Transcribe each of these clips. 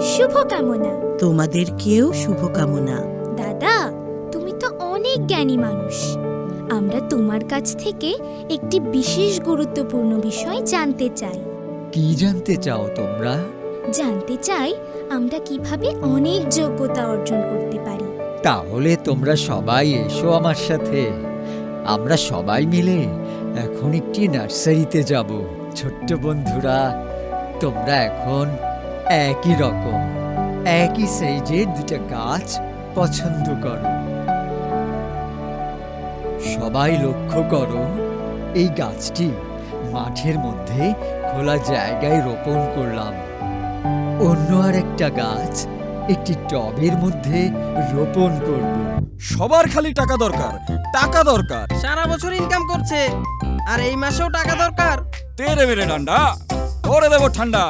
শুভকামনা। তোমাদেরকেও শুভকামনা। দাদা তুমি তো অনেক জ্ঞানী মানুষ। আমরা তোমার কাছ থেকে একটি বিশেষ গুরুত্বপূর্ণ বিষয় জানতে চাই। কি জানতে চাও তোমরা? জানতে চাই আমরা কীভাবে অনেক যোগ্যতা অর্জন করতে পারি। তাহলে তোমরা সবাই এসো আমার সাথে। আমরা সবাই মিলে এখন একটি নার্সারিতে যাব। ছোট্ট বন্ধুরা তোমরা এখন একই রকম। একই সাইজের দুটা গাছ পছন্দ করো। সবাই লক্ষ্য করো এই গাছটি মাঠের মধ্যে খোলা জায়গায় রোপণ করলাম। অন্য আর একটা গাছ একটি টবের মধ্যে রোপণ করব। সবার খালি টাকা দরকার টাকা দরকার। সারা বছর ইনকাম করছে আর এই মাসেও টাকা দরকার। তেরে মেরে ডান্ডা করে দেবো ঠান্ডা।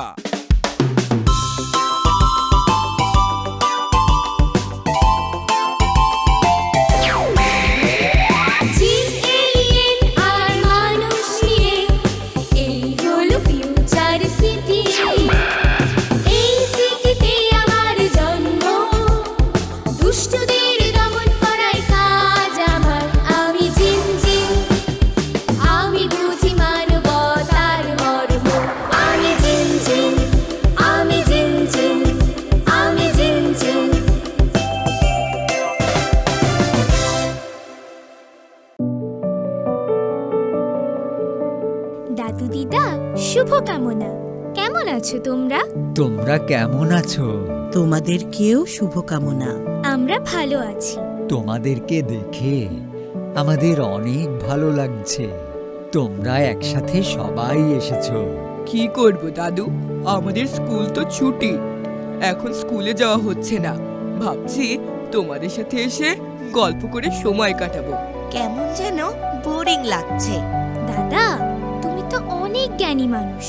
দাদু দিদা শুভকামনা। কেমন আছো তোমরা? তোমরা কেমন আছো? তোমাদের তোমাদেরকেও শুভকামনা। আমরা ভালো আছি। তোমাদেরকে দেখে আমাদের অনেক ভালো লাগছে। তোমরা একসাথে সবাই এসেছ। কি করব দাদু? আমাদের স্কুল তো ছুটি। এখন স্কুলে যাওয়া হচ্ছে না। ভাবছি তোমাদের সাথে এসে গল্প করে সময় কাটাবো। কেমন যেন বোরিং লাগছে। দাদা অনেক জ্ঞানী মানুষ।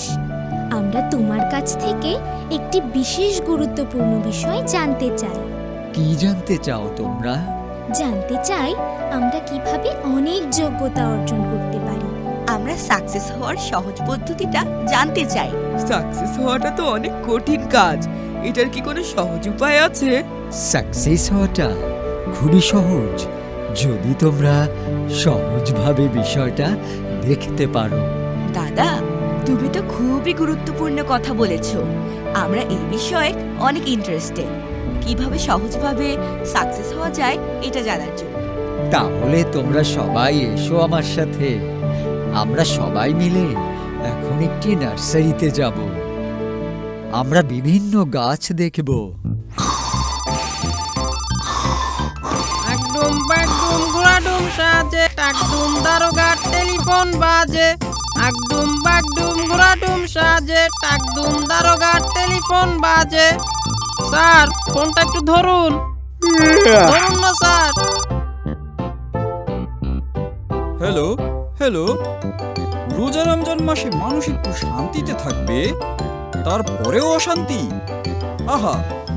আমরা তোমার কাছ থেকে একটি বিশেষ গুরুত্বপূর্ণ বিষয় জানতে চাই। কি জানতে চাও তোমরা? জানতে চাই আমরা কীভাবে অনেক যোগ্যতা অর্জন করতে পারি। আমরা সাকসেস হওয়ার সহজ পদ্ধতিটা জানতে চাই। সাকসেস হওয়াটা তো অনেক কঠিন কাজ। এটার কি কোনো সহজ উপায় আছে? সাকসেস হওয়াটা খুবই সহজ। যদি তোমরা সহজভাবে বিষয়টা দেখতে পারো। দাদা তুমি তো খুবই গুরুত্বপূর্ণ কথা বলেছ। আমরা এই বিষয়ে অনেক ইন্টারেস্টেড কীভাবে সহজভাবে সাকসেস হওয়া যায় এটা জানার জন্য। তাহলে তোমরা সবাই এসো আমার সাথে। আমরা সবাই মিলে এখন একটি নার্সারিতে যাব। আমরা বিভিন্ন গাছ দেখব। একদম বাগডুম ঘোড়াডুম সাজে টাকডুম দারোগার টেলিফোন বাজে। একদম বাগডুম ঘোড়াডুম সাজে টাকডুম দারোগার টেলিফোন বাজে। স্যার ফোনটা একটু ধরুন। ধরুন না স্যার। Hello hello. রোজা রমজান মাসে মানুষ একটু শান্তিতে থাকবে তারপরেও অশান্তি। আহা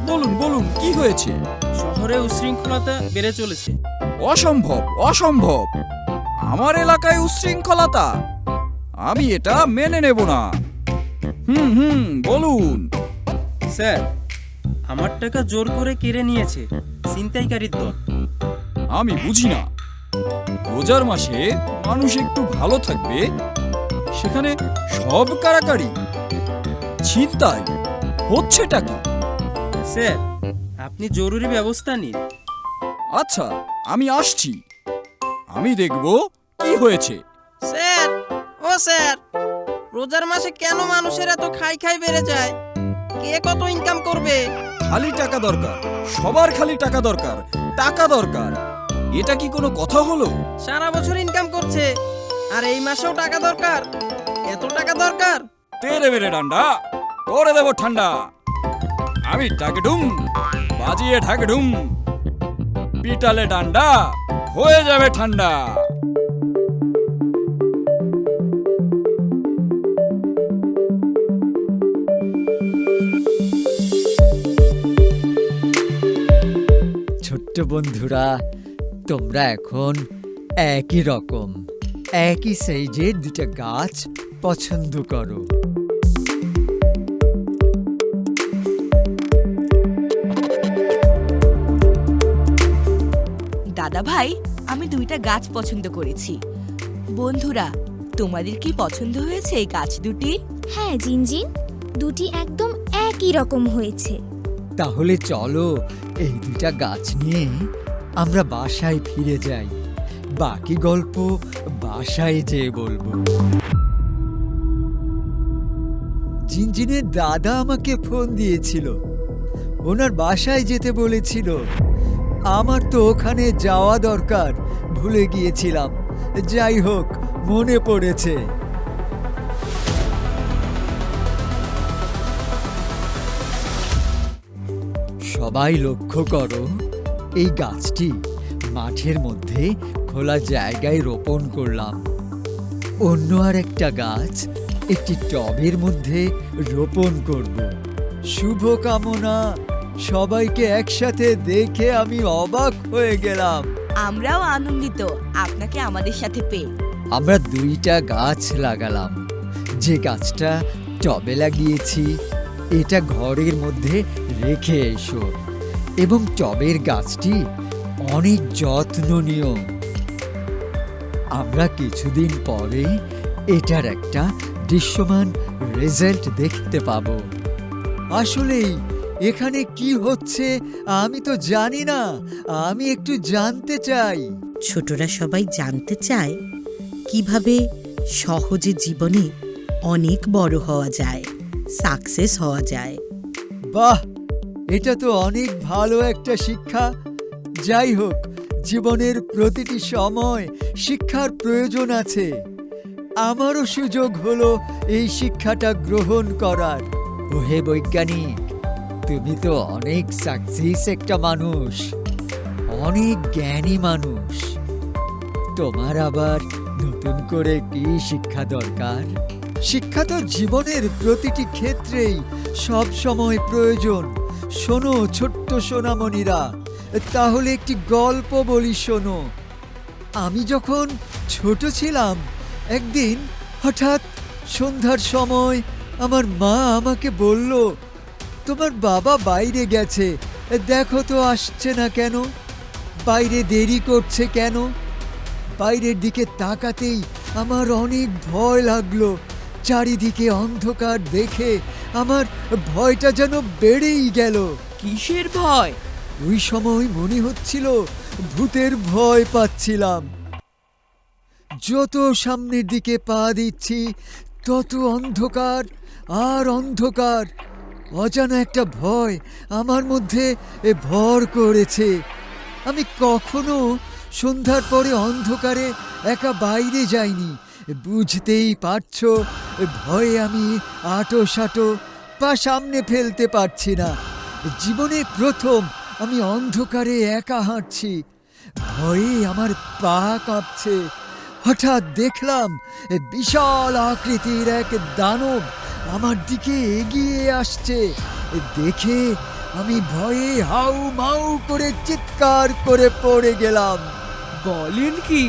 বলুন বলুন কি হয়েছে? শহরে উশৃঙ্খলতা বেড়ে চলেছে। অসম্ভব অসম্ভব। আমার এলাকায় উচ্ছৃঙ্খলতা আমি এটা মেনে নেব না। হুম হুম বলুন। স্যার আমার টাকা জোর করে কেড়ে নিয়েছে ছিনতাইকারীর দল। আমি বুঝি না। রোজার মাসে মানুষ একটু ভালো থাকবে সেখানে সব কারাকারি। ছিনতাই হচ্ছেটা কি? স্যার আপনি জরুরি ব্যবস্থা নিন। আচ্ছা আমি আসছি। আমি দেখব কি হয়েছে। স্যার ও স্যার রোজার মাসে কেন মানুষের এত খাই খাই বেড়ে যায়? কে কত ইনকাম করবে? খালি টাকা দরকার সবার খালি টাকা দরকার টাকা দরকার। এটা কি কোনো কথা হলো? সারা বছর ইনকাম করছে আর এই মাসেও টাকা দরকার? এত টাকা দরকার? তেরে মেরে ডান্ডা করে দেবো ঠান্ডা। আমি টাকডুম বাজিয়ে ঢাকডুম পিটালে ডান্ডা হয়ে যাবে ঠান্ডা। ছোট্ট বন্ধুরা তোমরা এখন একই রকম একই সাইজে দুটা গাছ পছন্দ করো। দাদা ভাই আমি দুইটা গাছ পছন্দ করেছি। বন্ধুরা তোমাদের কি পছন্দ হয়েছে এই গাছ দুটি? হ্যাঁ জিনজিন দুটি একদম একই রকম হয়েছে। তাহলে চলো এই দুটা গাছ নিয়ে আমরা বাসায় ফিরে যাই। বাকি গল্প বাসায় যেয়ে বলব। জিনজিনের দাদা আমাকে ফোন দিয়েছিল। ওনার বাসায় যেতে বলেছিল। আমার তো ওখানে যাওয়া দরকার, ভুলে গিয়েছিলাম। যাই হোক, মনে পড়েছে। সবাই লক্ষ্য করো এই গাছটি মাঠের মধ্যে খোলা জায়গায় রোপণ করলাম। অন্য আর একটা গাছ একটি টবের মধ্যে রোপণ করব। শুভ কামনা সবাইকে একসাথে দেখে আমি অবাক হয়ে গেলাম। আমরাও আনন্দিত আপনাকে আমাদের সাথে পেয়ে। আমরা দুইটা গাছ লাগালাম। যে গাছটা টবে লাগিয়েছি এটা ঘরের মধ্যে রেখে এসো। এবং টবের গাছটি অনেক যত্ন নিও। আমরা কিছুদিন পরে এটার একটা দৃশ্যমান রেজাল্ট দেখতে পাব। আসলেই এখানে কি হচ্ছে আমি তো জানি না। আমি একটু জানতে চাই। ছোটরা সবাই জানতে চায় কীভাবে সহজে জীবনে অনেক বড় হওয়া যায়। সাকসেস হওয়া যায়। বাহ! এটা তো অনেক ভালো একটা শিক্ষা। যাই হোক, জীবনের প্রতিটি সময় শিক্ষার প্রয়োজন আছে। আমারও সুযোগ হলো এই শিক্ষাটা গ্রহণ করার। ওহে বৈজ্ঞানিক, তুমি তো অনেক সাকসেস একটা মানুষ। অনেক জ্ঞানী মানুষ। তোমার আবার নতুন করে কি শিক্ষা দরকার? শিক্ষা তো জীবনের প্রতিটি ক্ষেত্রেই সব সময় প্রয়োজন। শোনো ছোট্ট সোনামণিরা, তাহলে একটি গল্প বলি শোনো। আমি যখন ছোট ছিলাম, একদিন হঠাৎ সন্ধ্যার সময় আমার মা আমাকে বলল, তোমার বাবা বাইরে গেছে, দেখো তো আসছে না কেন? বাইরে দেরি করছে কেন? বাইরের দিকে তাকাতেই আমার অনেক ভয় লাগল। চারিদিকে অন্ধকার দেখে আমার ভয়টা যেন বেড়েই গেল। কিসের ভয়? ওই সময় মনে হচ্ছিল ভূতের ভয় পাচ্ছিলাম। যত সামনের দিকে পা দিচ্ছি তত অন্ধকার আর অন্ধকার। অজানা একটা ভয় আমার মধ্যে এ ভর করেছে। আমি কখনো সন্ধ্যার পরে অন্ধকারে একা বাইরে যাইনি। বুঝতেই পারছ, ভয়ে আমি আটো সাটো পা সামনে ফেলতে পারছি না। জীবনে প্রথম আমি অন্ধকারে একা হাঁটছি। ভয়ে আমার পা কাঁপছে। হঠাৎ দেখলাম বিশাল আকৃতির এক দানব আমার দিকে এগিয়ে আসছে। দেখে আমি ভয়ে হাউ মাউ করে চিৎকার করে পড়ে গেলাম। বলেন কি?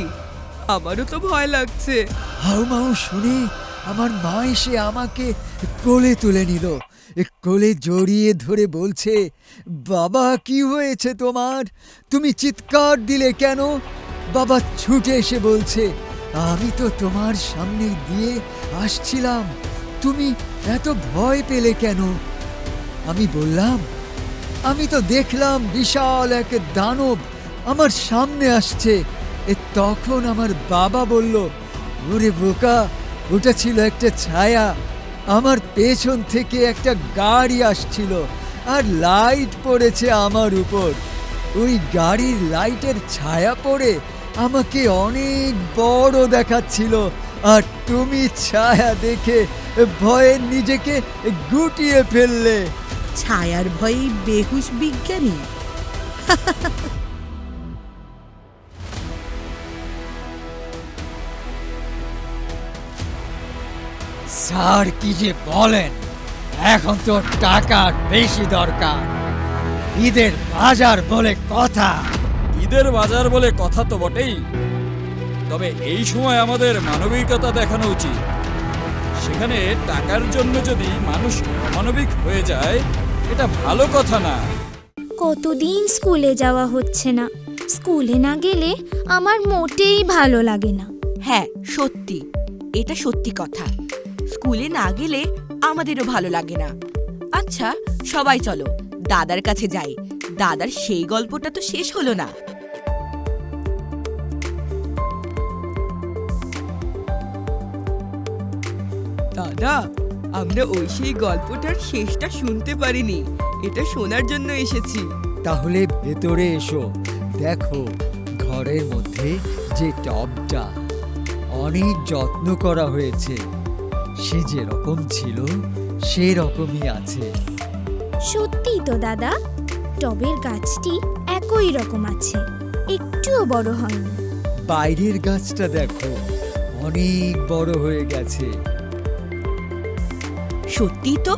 আমারও তো ভয় লাগছে। হাউমাউ শুনে আমার মা এসে আমাকে কোলে তুলে নিল। কোলে জড়িয়ে ধরে বলছে, বাবা, কি হয়েছে তোমার? তুমি চিৎকার দিলে কেন? বাবা ছুটে এসে বলছে, আমি তো তোমার সামনে দিয়ে আসছিলাম। তুমি এত ভয় পেলে কেন? আমি বললাম, আমি তো দেখলাম বিশাল এক দানব আমার সামনে আসছে। তখন আমার বাবা বলল, ওরে বোকা, ওটা ছিল একটা ছায়া। আমার পেছন থেকে একটা গাড়ি আসছিল আর লাইট পড়েছে আমার উপর। ওই গাড়ির লাইটের ছায়া পড়ে আমাকে অনেক বড় দেখাচ্ছিল। আর তুমি ছায়া দেখে ভয়ে নিজেকে গুটিয়ে ফেললে। ছায়ার ভয়ে বেহুশ বিজ্ঞানী। স্যার কি যে বলেন? এখন তো টাকার বেশি দরকার। ঈদের বাজার বলে কথা। ঈদের বাজার বলে কথা তো বটেই। তবে এই সময় আমাদের মানবিকতা দেখানো উচিত। সেখানে টাকার জন্য যদি মানুষ অমানবিক হয়ে যায় এটা ভালো কথা না। কতদিন স্কুলে যাওয়া হচ্ছে না। স্কুলে না গেলে আমার মোটেই ভালো লাগে না। হ্যাঁ সত্যি। এটা সত্যি কথা। স্কুলে না গেলে আমাদেরও ভালো লাগে না। আচ্ছা সবাই চলো দাদার কাছে যাই। দাদার সেই গল্পটা তো শেষ হলো না। দাদা আমরা ওই সেই গল্পটার শেষটা শুনতে পারিনি। এটা শোনার জন্য এসেছি। তাহলে ভেতরে এসো। দেখো ঘরের মধ্যে যে টবটা অনেক যত্ন করা হয়েছে। সে যেরকম ছিল সেরকমই আছে। সত্যি তো দাদা টবের গাছটি একই রকম আছে একটুও বড় হয়নি। বাইরের গাছটা দেখো অনেক বড় হয়ে গেছে। সত্যিই তো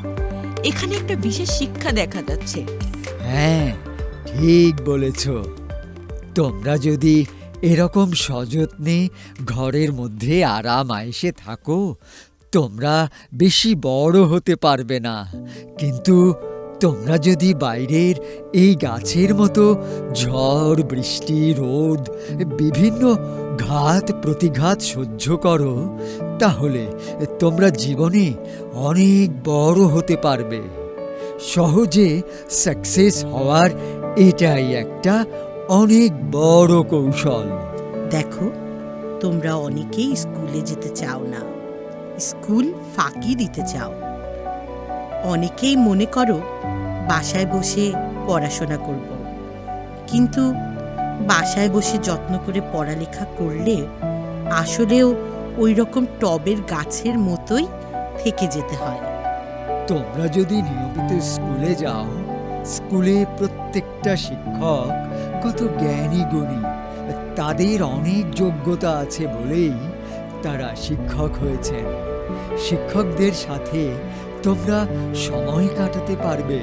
এখানে একটা বিশেষ শিক্ষা দেখা যাচ্ছে। হ্যাঁ ঠিক বলেছ। তোমরা যদি এরকম সযত্নে ঘরের মধ্যে আরাম আয়েসে থাকো তোমরা বেশি বড় হতে পারবে না। কিন্তু তোমরা যদি বাইরের এই গাছের মতো ঝড়, বৃষ্টি, রোদ, বিভিন্ন ঘাত প্রতিঘাত সহ্য করো, তাহলে তোমরা জীবনে অনেক বড় হতে পারবে। সহজে সাকসেস হওয়ার এটাই একটা অনেক বড় কৌশল। দেখো, তোমরা অনেকেই স্কুলে যেতে চাও না। স্কুল ফাঁকি দিতে চাও। অনেকেই মনে করো বাসায় বসে পড়াশোনা করব। কিন্তু বাসায় বসে যত্ন করে পড়ালেখা করলে আসলেও ওই রকম টবের গাছের মতোই থেকে যেতে হয়। তোমরা যদি নিয়মিত স্কুলে যাও, স্কুলে প্রত্যেকটা শিক্ষক কত জ্ঞানী গুণী, তাদের অনেক যোগ্যতা আছে বলেই তারা শিক্ষক হয়েছেন। শিক্ষকদের সাথে তোমরা সময় কাটাতে পারবে।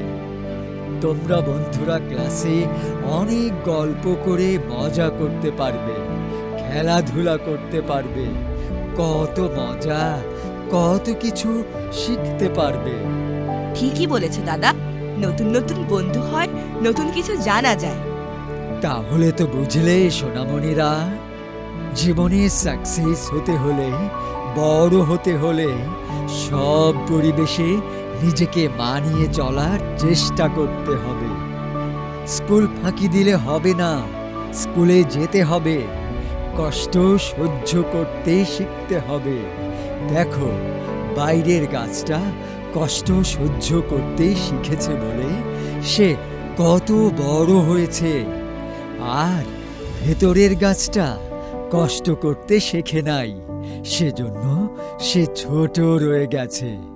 তোমরা বন্ধুরা ক্লাসে অনেক গল্প করে মজা করতে পারবে খেলাধুলা করতে পারবে কত মজা কত কিছু শিখতে পারবে। ঠিকই বলেছে দাদা নতুন নতুন বন্ধু হয় নতুন কিছু জানা যায়। তাহলে তো বুঝলে সোনামণিরা জীবনে সাকসেস হতে হলে বড় হতে হলে সব পরিবেশে নিজেকে মানিয়ে চলার চেষ্টা করতে হবে। স্কুল ফাঁকি দিলে হবে না, স্কুলে যেতে হবে। কষ্ট সহ্য করতে শিখতে হবে। দেখো, বাইরের গাছটা কষ্ট সহ্য করতে শিখেছে বলে সে কত বড় হয়েছে। আর ভেতরের গাছটা কষ্ট করতে শেখে নাই। সেজন্য সে ছোট রয়ে গেছে।